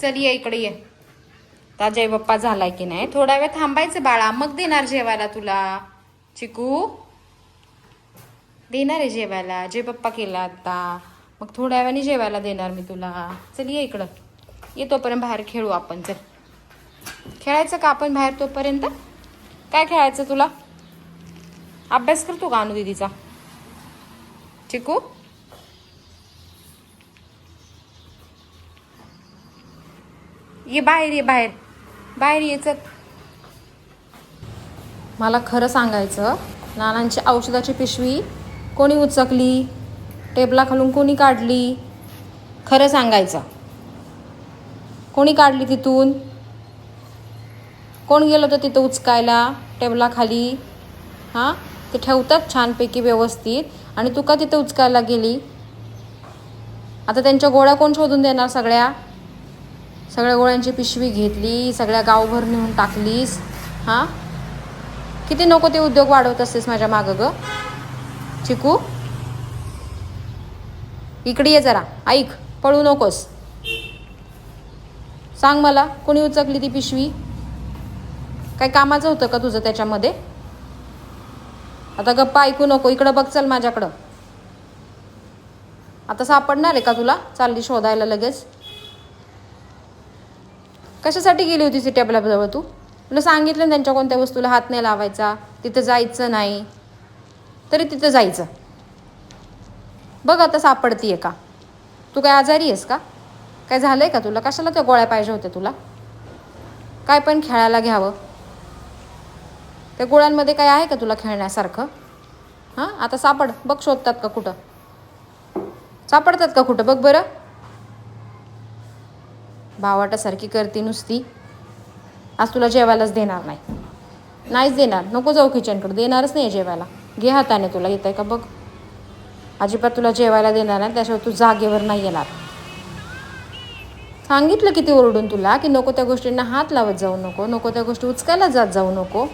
चल ये इकडे ये. ताजय बाप्पा झालाय की नाही? थोडा वेळ थांबायचं बाळा. मग देणार जेवायला तुला? चिकू? देणार आहे जेवायला. जे पप्पा केला आता. मग थोड्या वेळाने जेवायला देणार मी तुला. चल ये इकडं. ये तोपर्यंत बाहेर खेळू आपण. चल. खेळायचं का आपण बाहेर तोपर्यंत? काय खेळायचं तुला? अभ्यास करतो का अनु दिदीचा? चिकू? ये बाहेर ये बाहेर. बाहेर यायचं मला खरं सांगायचं नानांची औषधाची पिशवी कोणी उचकली टेबलाखालून कोणी काढली? खरं सांगायचं. कोणी काढली तिथून? कोण गेलं होतं तिथं उचकायला टेबलाखाली हां? ते ठेवतात छानपैकी व्यवस्थित. आणि तू का तिथं उचकायला गेली? आता त्यांच्या गोळ्या कोण शोधून देणार सगळ्या? सगळ्या गोळ्यांची पिशवी घेतली सगळ्या गावभर नेऊन टाकलीस. हां? किती नको ते उद्योग वाढवत असतेस माझ्या मागं ग? चिकू? इकडे ये जरा. ऐक पळू नकोस. सांग मला कोणी उचकली ती पिशवी? काय कामाचं होतं का तुझं त्याच्यामध्ये? आता गप्पा ऐकू नको इकडं बघ चल माझ्याकडं. आता सापडणार आहे का तुला? चालली शोधायला लगेच. कशासाठी गेली होती सी टेबलाजवळ तू? तुला सांगितलं त्यांच्या कोणत्या वस्तूला हात नाही लावायचा तिथं जायचं नाही. तरी तिथं जायचं. बघ आता सापडतीये का? तू काय आजारी आहेस का? काय झालं आहे का तुला? कशाला त्या गोळ्या पाहिजे होत्या तुला? काय पण खेळायला घ्यावं. त्या गोळ्यांमध्ये काय आहे का तुला खेळण्यासारखं? हां? आता सापड. बघ शोधतात का कुठं? सापडतात का कुठं? बघ बरं. भावाटासारखी करते नुसती. आज तुला जेवायलाच देणार नाही. नाहीच देणार. नको जाऊ किचनकडे. देणारच नाही जेवायला. घे हाताने तुला. येत आहे का बघ. अजिबात तुला जेवायला देणार नाही. त्याशिवाय तू जागेवर नाही येणार. सांगितलं किती ओरडून तुला की नको त्या गोष्टींना हात लावत जाऊ नको. नको त्या गोष्टी उचकायला जात जाऊ नको.